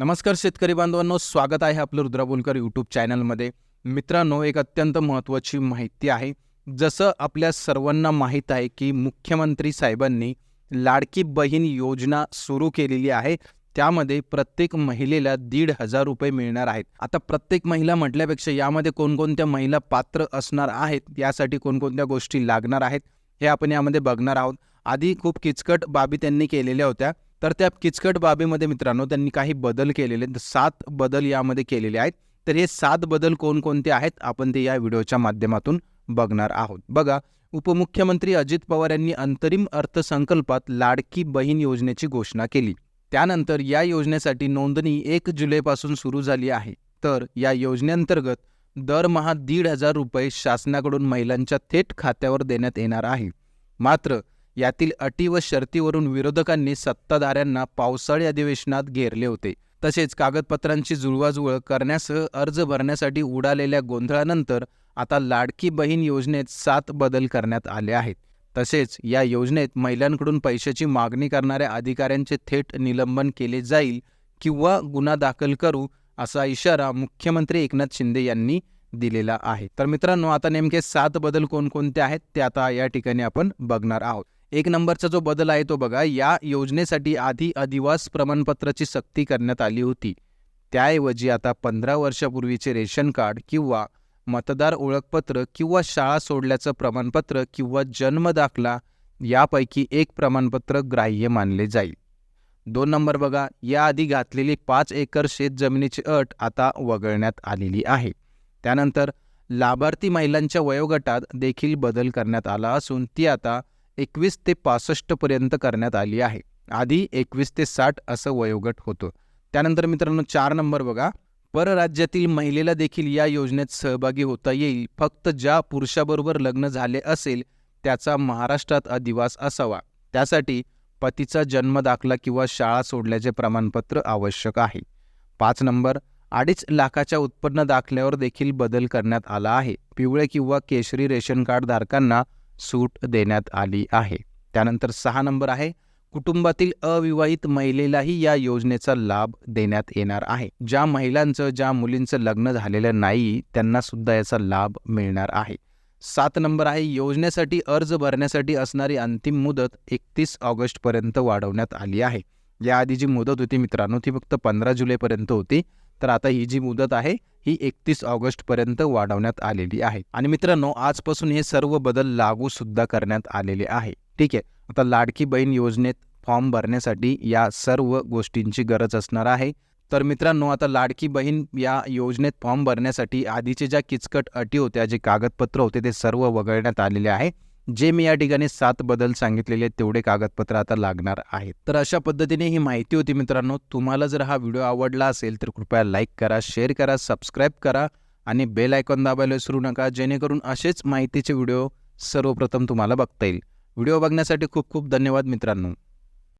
नमस्कार शेतकरी बांधवांनो स्वागत आहे आपलं रुद्रा बोलकर यूट्यूब चॅनलमध्ये मित्रांनो एक अत्यंत महत्त्वाची माहिती आहे. जसं आपल्या सर्वांना माहीत आहे की मुख्यमंत्री साहेबांनी लाडकी बहीण योजना सुरू केलेली आहे. त्यामध्ये प्रत्येक महिलेला दीड हजार रुपये मिळणार आहेत. आता प्रत्येक महिला म्हटल्यापेक्षा यामध्ये कोणकोणत्या महिला पात्र असणार आहेत यासाठी कोणकोणत्या गोष्टी लागणार आहेत हे आपण यामध्ये बघणार आहोत. आधी खूप किचकट बाबी त्यांनी केलेल्या होत्या. तर त्या किचकट बाबीमध्ये मित्रांनो त्यांनी काही बदल केलेले सात बदल यामध्ये केलेले आहेत. तर हे सात बदल कोणकोणते आहेत? आपण ते या व्हिडिओच्या माध्यमातून बघणार आहोत. बघा उपमुख्यमंत्री अजित पवार यांनी अंतरिम अर्थसंकल्पात लाडकी बहीण योजनेची घोषणा केली. त्यानंतर या योजनेसाठी नोंदणी एक जुलैपासून सुरू झाली आहे. तर या योजनेअंतर्गत दरमहा दीड हजार रुपये शासनाकडून महिलांच्या थेट खात्यावर देण्यात येणार आहे. मात्र यातील अटी व शर्तीवरून विरोधकांनी सत्ताधाऱ्यांना पावसाळी अधिवेशनात घेरले होते. तसेच कागदपत्रांची जुळवाजुळव करण्यासह अर्ज भरण्यासाठी उडालेल्या गोंधळानंतर आता लाडकी बहीण योजनेत सात बदल करण्यात आले आहेत. तसेच या योजनेत महिलांकडून पैशाची मागणी करणाऱ्या अधिकाऱ्यांचे थेट निलंबन केले जाईल किंवा गुन्हा दाखल करू असा इशारा मुख्यमंत्री एकनाथ शिंदे यांनी दिलेला आहे. तर मित्रांनो आता नेमके सात बदल कोणकोणते आहेत ते आता या ठिकाणी आपण बघणार आहोत. एक नंबरचा जो बदल आहे तो बघा या योजनेसाठी आधी अधिवास प्रमाणपत्राची सक्ती करण्यात आली होती. त्याऐवजी आता पंधरा वर्षापूर्वीचे रेशन कार्ड किंवा मतदार ओळखपत्र किंवा शाळा सोडल्याचं प्रमाणपत्र किंवा जन्म दाखला यापैकी एक प्रमाणपत्र ग्राह्य मानले जाईल. दोन नंबर बघा याआधी घातलेली पाच एकर शेत जमिनीची अट आता वगळण्यात आलेली आहे. त्यानंतर लाभार्थी महिलांच्या वयोगटात देखील बदल करण्यात आला असून ती आता एकवीस ते पासष्टपर्यंत करण्यात आली आहे. आधी एकवीस ते साठ असं वयोगट होतं. त्यानंतर मित्रांनो चार नंबर बघा. परराज्यातील महिलेला देखील या योजनेत सहभागी होता येईल. फक्त ज्या पुरुषाबरोबर लग्न झाले असेल त्याचा महाराष्ट्रात अधिवास असावा. त्यासाठी पतीचा जन्म दाखला किंवा शाळा सोडल्याचे प्रमाणपत्र आवश्यक आहे. पाच नंबर अडीच लाखाच्या उत्पन्न दाखल्यावर देखील बदल करण्यात आला आहे. पिवळे किंवा केशरी रेशन कार्ड धारकांना सूट देण्यात आली आहे. त्यानंतर सहा नंबर आहे कुटुंबातील अविवाहित महिलेलाही या योजनेचा लाभ देण्यात येणार आहे. ज्या महिलांचं ज्या मुलींचं लग्न झालेलं नाही त्यांना सुद्धा याचा लाभ मिळणार आहे. सात नंबर आहे योजनेसाठी अर्ज भरण्यासाठी असणारी अंतिम मुदत एकतीस ऑगस्टपर्यंत वाढवण्यात आली आहे. याआधी जी मुदत होती मित्रांनो ती फक्त पंधरा जुलैपर्यंत होती. तर आता ही जी मुदत आहे ही एकतीस ऑगस्टपर्यंत वाढवण्यात आलेली आहे. आणि मित्रांनो आजपासून हे सर्व बदल लागू सुद्धा करण्यात आलेले आहे. ठीक आहे आता लाडकी बहीण योजनेत फॉर्म भरण्यासाठी या सर्व गोष्टींची गरज असणार आहे. तर मित्रांनो आता लाडकी बहीण या योजनेत फॉर्म भरण्यासाठी आधीचे ज्या किचकट अटी होत्या जे कागदपत्र होते ते सर्व वगळण्यात आलेले आहे. जे मी या ठिकाणी सात बदल सांगितलेले तेवढे कागदपत्र आता लागणार आहेत. तर अशा पद्धतीने ही माहिती होती मित्रांनो. तुम्हाला जर हा व्हिडिओ आवडला असेल तर कृपया लाईक करा शेअर करा सबस्क्राईब करा आणि बेल आयकॉन दाबायला विसरू नका जेणेकरून असेच माहितीचे व्हिडिओ सर्वप्रथम तुम्हाला बघता येईल. व्हिडिओ बघण्यासाठी खूप खूप धन्यवाद मित्रांनो.